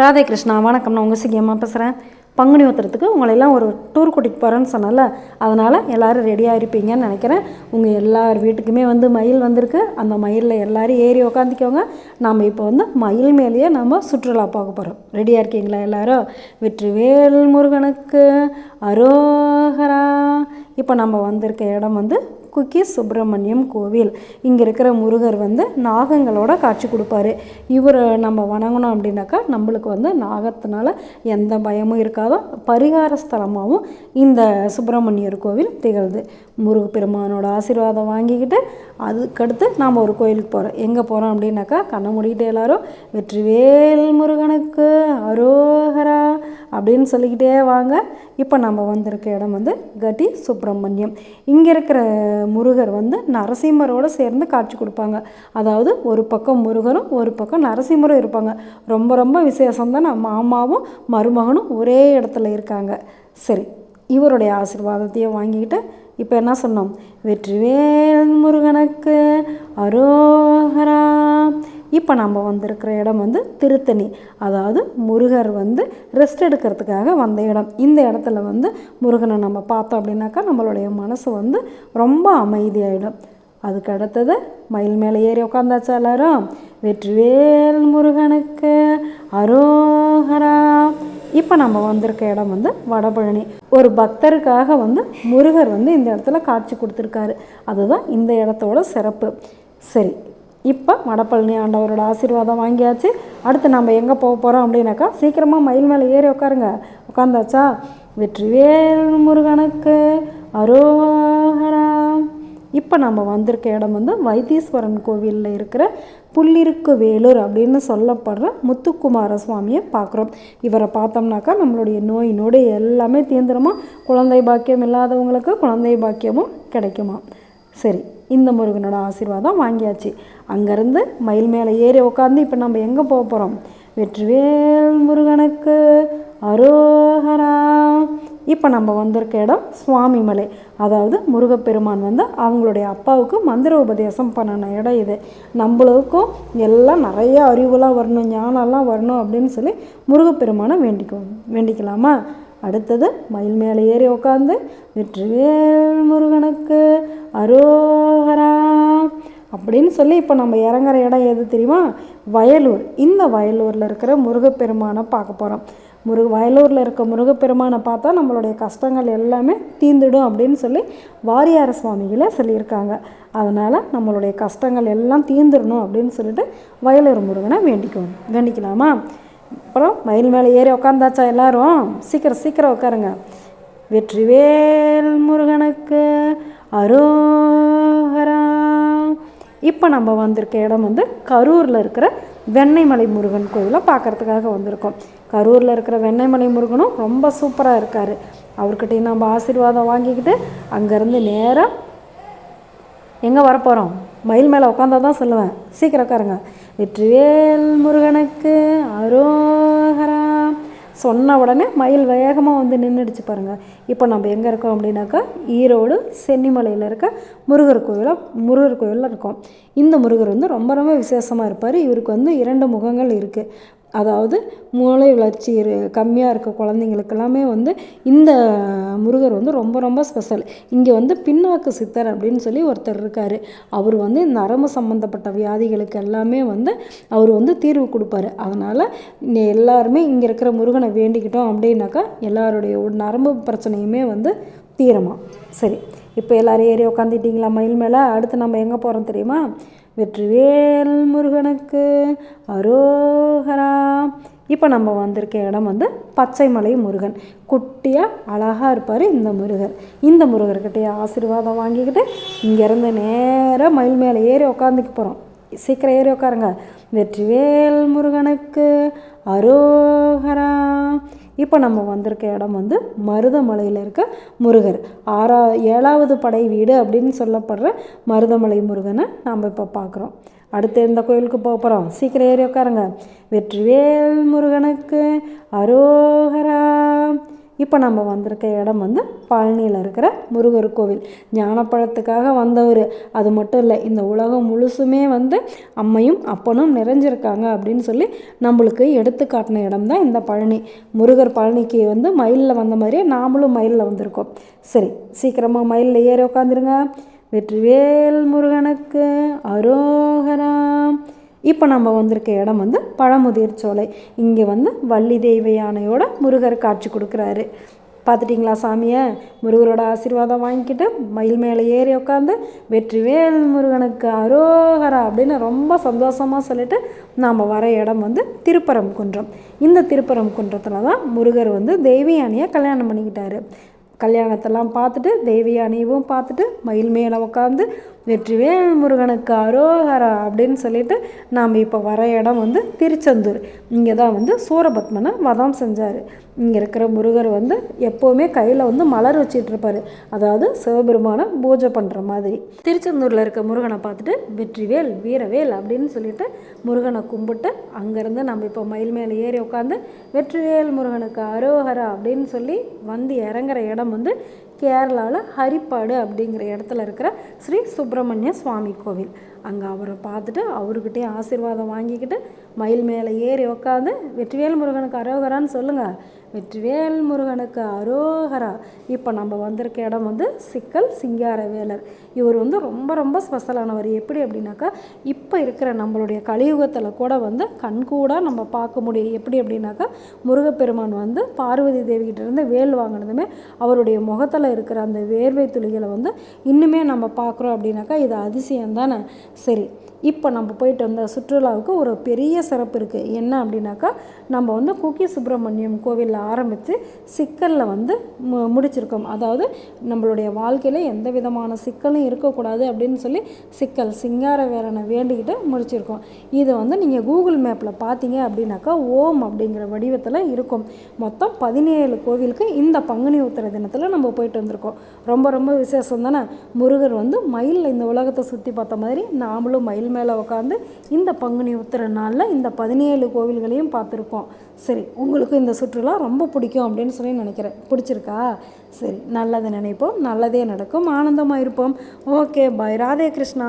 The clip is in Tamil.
ராதே கிருஷ்ணா வணக்கம். நான் உங்கள் சிக்கியம்மா பேசுகிறேன் பங்குனி உத்திரத்துக்கு உங்களெல்லாம் ஒரு டூர் கூட்டிகிட்டு போகிறேன்னு சொன்னல அதனால் எல்லோரும் ரெடியாக இருப்பீங்கன்னு நினைக்கிறேன். உங்கள் எல்லார் வீட்டுக்குமே வந்து மயில் வந்திருக்கு. அந்த மயிலில் எல்லோரும் ஏறி உக்காந்துக்கோங்க. நாம் இப்போ வந்து மயில் மேலேயே நம்ம சுற்றுலா பார்க்க போகிறோம் ரெடியாக இருக்கீங்களா எல்லாரும்? வெற்றிவேல் முருகனுக்கு அரோகரா. இப்போ நம்ம வந்திருக்க இடம் வந்து குக்கி சுப்பிரமணியம் கோவில். இங்கே இருக்கிற முருகர் வந்து நாகங்களோட காட்சி கொடுப்பாரு. இவர் நம்ம வணங்கணும் அப்படின்னாக்கா நம்மளுக்கு வந்து நாகத்தினால எந்த பயமும் இருக்காதோ பரிகார ஸ்தலமாகவும் இந்த சுப்பிரமணியர் கோவில் திகழ்து. முருகப்பெருமானோட ஆசீர்வாதம் வாங்கிக்கிட்டு அதுக்கடுத்து நாம் ஒரு கோயிலுக்கு போகிறோம் எங்கே போகிறோம் அப்படின்னாக்கா கண்ணை மூடிக்கிட்டு எல்லாரும் வெற்றிவேல் முருகனுக்கு அரோகரா அப்படின்னு சொல்லிக்கிட்டே வாங்க. இப்போ நம்ம வந்திருக்க இடம் வந்து கட்டி சுப்பிரமணியம். இங்கே இருக்கிற முருகர் வந்து நரசிம்மரோடு சேர்ந்து காட்சி கொடுப்பாங்க. அதாவது ஒரு பக்கம் முருகரும் ஒரு பக்கம் நரசிம்மரும் இருப்பாங்க. ரொம்ப ரொம்ப விசேஷம் தான் மாமாவும் மருமகனும் ஒரே இடத்துல இருக்காங்க. சரி இவருடைய ஆசீர்வாதத்தையும் வாங்கிக்கிட்டு இப்போ என்ன சொன்னோம்? வெற்றிவேல் முருகனுக்கு அரோகரா இப்போ நம்ம வந்திருக்கிற இடம் வந்து திருத்தணி. அதாவது முருகர் வந்து ரெஸ்ட் எடுக்கிறதுக்காக வந்த இடம். இந்த இடத்துல வந்து முருகனை நம்ம பார்த்தோம் அப்படின்னாக்கா நம்மளுடைய மனசு வந்து ரொம்ப அமைதியாயிடும். அதுக்கு அடுத்தது மயில் மேலே ஏறி உட்காந்தாச்சா எல்லாரும். வெற்றிவேல் முருகனுக்கு அரோகரா. இப்போ நம்ம வந்திருக்க இடம் வந்து வடபழனி. ஒரு பக்தருக்காக வந்து முருகர் வந்து இந்த இடத்துல காட்சி கொடுத்துருக்காரு. அதுதான் இந்த இடத்தோட சிறப்பு. சரி இப்போ மடப்பழனி ஆண்டவரோட ஆசீர்வாதம் வாங்கியாச்சு. அடுத்து நம்ம எங்கே போக போகிறோம் அப்படின்னாக்கா சீக்கிரமாக மயில் மேலே ஏறி உட்காருங்க உட்காந்தாச்சா வெற்றிவேல் முருகனுக்கு அரோகரா. இப்போ நம்ம வந்திருக்க இடம் வந்து வைத்தீஸ்வரன் கோவிலில் இருக்கிற புள்ளிருக்கு வேலூர் அப்படின்னு சொல்லப்படுற முத்துக்குமார சுவாமியை பார்க்குறோம். இவரை பார்த்தோம்னாக்கா நம்மளுடைய நோய் நொடி எல்லாமே தீர்ந்துருமா குழந்தை பாக்கியம் இல்லாதவங்களுக்கு குழந்தை பாக்கியமும் கிடைக்குமா? சரி இந்த முருகனோட ஆசீர்வாதம் வாங்கியாச்சு. அங்கேருந்து மயில் மேலே ஏறி உட்காந்து இப்போ நம்ம எங்கே போக போகிறோம் வெற்றிவேல் முருகனுக்கு அரோகரா. இப்போ நம்ம வந்திருக்க இடம் சுவாமி மலை அதாவது முருகப்பெருமான் வந்து அவங்களுடைய அப்பாவுக்கு மந்திர உபதேசம் பண்ணின இடம் இது. நம்மளுக்கும் எல்லாம் நிறைய அறிவுலாம் வரணும் ஞானம்லாம் வரணும் அப்படின்னு சொல்லி முருகப்பெருமானை வேண்டிக்கோ வேண்டிக்கலாமா? அடுத்தது மயில் மேலே ஏறி உட்காந்து வெற்றிவேல் முருகனுக்கு அரோகரா. அப்படின்னு சொல்லி இப்போ நம்ம இறங்குற இடம் எது தெரியுமா? வயலூர். இந்த வயலூரில் இருக்கிற முருகப்பெருமானை பார்க்க போகிறோம் முருக வயலூரில் இருக்க முருகப்பெருமானை பார்த்தா நம்மளுடைய கஷ்டங்கள் எல்லாமே தீந்துடும் அப்படின்னு சொல்லி வாரியார சுவாமிகளே சொல்லியிருக்காங்க. அதனால் நம்மளுடைய கஷ்டங்கள் எல்லாம் தீந்துடணும் அப்படின்னு சொல்லிட்டு வயலூர் முருகனை வேண்டிக்குவோம். வேண்டிக்கலாமா? அப்புறம் மயில் மேலே ஏறி உக்காந்தாச்சா எல்லாரும்? சீக்கிரம் சீக்கிரம் உட்காருங்க வெற்றிவேல் முருகனுக்கு அரோகரா இப்போ நம்ம வந்திருக்க இடம் வந்து கரூரில் இருக்கிற வெண்ணெய்மலை முருகன் கோயிலை பார்க்குறதுக்காக வந்திருக்கோம். கரூரில் இருக்கிற வெண்ணெய்மலை முருகனும் ரொம்ப சூப்பராக இருக்கார். அவர்கிட்டையும் நம்ம ஆசீர்வாதம் வாங்கிக்கிட்டு அங்கேருந்து நேராக எங்கே வரப்போகிறோம் மயில் மேலே உட்காந்தா தான் சொல்லுவேன். சீக்கிரம் உட்காருங்க. வெற்றிவேல் முருகன் சொன்ன உடனே மயில் வேகமாக வந்து நின்றுடுச்சு பாருங்கள் இப்போ நம்ம எங்கே இருக்கோம் அப்படின்னாக்கா ஈரோடு சென்னிமலையில் இருக்க முருகர் கோயிலில் முருகர் கோயிலில் இருக்கோம். இந்த முருகர் வந்து ரொம்ப ரொம்ப விசேஷமாக இருப்பார். இவருக்கு வந்து இரண்டு முகங்கள் இருக்குது அதாவது மூளை வளர்ச்சி கம்மியாக இருக்க குழந்தைங்களுக்கெல்லாமே வந்து இந்த முருகர் வந்து ரொம்ப ரொம்ப ஸ்பெஷல் இங்கே வந்து பின்னாக்கு சித்தர் அப்படின்னு சொல்லி ஒருத்தர் இருக்கார். அவர் வந்து நரம்பு சம்மந்தப்பட்ட வியாதிகளுக்கு எல்லாமே வந்து அவர் வந்து தீர்வு கொடுப்பாரு. அதனால் எல்லாருமே இங்கே இருக்கிற முருகனை வேண்டிக்கிட்டோம் அப்படின்னாக்கா எல்லாருடைய நரம்பு பிரச்சனையுமே வந்து தீரமா சரி இப்போ எல்லோரும் ஏறி உக்காந்துட்டிங்களா? மயில் மேலே? அடுத்து நம்ம எங்கே போகிறோம் தெரியுமா? வெற்றிவேல் முருகனுக்கு அரோகரா. இப்போ நம்ம வந்திருக்க இடம் வந்து பச்சைமலை முருகன். குட்டியாக அழகாக இருப்பார் இந்த முருகர். இந்த முருகர்கிட்டயே ஆசீர்வாதம் வாங்கிக்கிட்டு இங்கேருந்து நேராக மயில் மேலே ஏறி உக்காந்துக்க போகிறோம் சீக்கிரம் ஏறி உட்காருங்க வெற்றிவேல் முருகனுக்கு அரோகரா. இப்போ நம்ம வந்திருக்க இடம் வந்து மருதமலையில் இருக்க முருகர். ஆறா ஏழாவது படை வீடு அப்படின்னு சொல்லப்படுற மருதமலை முருகனை நாம் இப்போ பார்க்குறோம் அடுத்து எந்த கோயிலுக்கு போக போகிறோம் சீக்கிரம் ஏறி உட்காருங்க. வெற்றிவேல் முருகனுக்கு அரோகரா. இப்போ நம்ம வந்திருக்க இடம் வந்து பழனியில் இருக்கிற முருகர் கோவில். ஞானப்பழத்துக்காக வந்தவர். அது மட்டும் இல்லை இந்த உலகம் முழுசுமே வந்து அம்மையும் அப்பனும் நிறைஞ்சிருக்காங்க அப்படின்னு சொல்லி நம்மளுக்கு எடுத்து காட்டின இடம் தான் இந்த பழனி. முருகர் பழனிக்கு வந்து மயிலில் வந்த மாதிரியே நாமளும் மயிலில் வந்திருக்கோம். சரி சீக்கிரமாக மயிலில் ஏறி உட்காந்துருங்க வெற்றிவேல் முருகனுக்கு அரோகராம் இப்போ நம்ம வந்திருக்க இடம் வந்து பழமுதிர் சோலை. இங்கே வந்து வள்ளி தெய்வ யானையோட முருகர் காட்சி கொடுக்குறாரு. பார்த்துட்டிங்களா சாமியை? முருகரோட ஆசீர்வாதம் வாங்கிக்கிட்டு மயில் மேலே ஏறி உட்காந்து வெற்றிவேல் முருகனுக்கு அரோகரா அப்படின்னு ரொம்ப சந்தோஷமாக சொல்லிட்டு நாம் வர இடம் வந்து திருப்பரம் குன்றம் இந்த திருப்பரம் குன்றத்தில் தான் முருகர் வந்து தெய்வ யானையை கல்யாணம் பண்ணிக்கிட்டாரு. கல்யாணத்தெல்லாம் பார்த்துட்டு தேவியானியவும் பார்த்துட்டு மயில் மேலே உட்காந்து வெற்றிவேல் முருகனுக்கு அரோகரா அப்படின்னு சொல்லிட்டு நாம் இப்போ வர இடம் வந்து திருச்செந்தூர். இங்கே தான் வந்து சூரபத்மனை வதம் செஞ்சார். இங்கே இருக்கிற முருகர் வந்து எப்போவுமே கையில் வந்து மலர் வச்சிட்ருப்பார் அதாவது சிவபெருமானை பூஜை பண்ணுற மாதிரி. திருச்செந்தூரில் இருக்க முருகனை பார்த்துட்டு வெற்றிவேல் வீரவேல் அப்படின்னு சொல்லிட்டு முருகனை கும்பிட்டு அங்கேருந்து நம்ம இப்போ மயில் மேலே ஏறி உட்காந்து வெற்றிவேல் முருகனுக்கு அரோகரா அப்படின்னு சொல்லி வந்து இறங்குற இடம் வந்து கேரளாவில் ஹரிப்பாடு அப்படிங்கிற இடத்துல இருக்கிற ஸ்ரீ சுப்பிரமணிய சுவாமி கோவில். அங்கே அவரை பார்த்துட்டு அவர்கிட்டயே ஆசீர்வாதம் வாங்கிக்கிட்டு மயில் மேலே ஏறி உக்காந்து வெற்றிவேல் முருகனுக்கு அரோகரான்னு சொல்லுங்கள் வெற்றிவேல் முருகனுக்கு அரோகரா. இப்போ நம்ம வந்திருக்க இடம் வந்து சிக்கல் சிங்கார வேலர். இவர் வந்து ரொம்ப ரொம்ப ஸ்பெஷலானவர் எப்படி அப்படின்னாக்கா இப்போ இருக்கிற நம்மளுடைய கலியுகத்தில் கூட வந்து கண்கூடாக நம்ம பார்க்க முடியும். எப்படி அப்படின்னாக்கா முருகப்பெருமான் வந்து பார்வதி தேவிகிட்ட இருந்து வேல் வாங்கினதுமே அவருடைய முகத்தில் இருக்கிற அந்த வேர்வை துளிகளை வந்து இன்னுமே நம்ம பார்க்குறோம் அப்படின்னாக்கா இது அதிசயம் தானே சரி இப்போ நம்ம போயிட்டு வந்த சுற்றுலாவுக்கு ஒரு பெரிய சிறப்பு இருக்குது என்ன அப்படின்னாக்கா நம்ம வந்து குக்கி சுப்பிரமணியம் கோவிலில் ஆரம்பித்து சிக்கலில் வந்து மு முடிச்சிருக்கோம். அதாவது நம்மளுடைய வாழ்க்கையில் எந்த விதமான சிக்கலும் இருக்கக்கூடாது அப்படின்னு சொல்லி சிக்கல் சிங்கார வேலனை வேண்டிக்கிட்டு முடிச்சிருக்கோம். இதை வந்து நீங்கள் கூகுள் மேப்பில் பார்த்தீங்க அப்படின்னாக்கா ஓம் அப்படிங்கிற வடிவத்தில் இருக்கும். மொத்தம் பதினேழு கோவிலுக்கு இந்த பங்குனி உத்திர தினத்தில் நம்ம போயிட்டு வந்திருக்கோம். ரொம்ப ரொம்ப விசேஷம் தானே? முருகர் வந்து மயிலில் இந்த உலகத்தை சுற்றி பார்த்த மாதிரி நாமளும் மயில் மேலே உட்காந்து இந்த பங்குனி உத்திர நாளில் இந்த பதினேழு கோவில்களையும் பார்த்துருக்கோம். சரி உங்களுக்கு இந்த சுற்றுலா ரொம்ப பிடிக்கும் அப்படின்னு சொல்லி நினைக்கிறேன். பிடிச்சிருக்கா? சரி நல்லது நினைப்போம் நல்லதே நடக்கும் ஆனந்தமாக இருப்போம். Okay bye Radhe Krishna.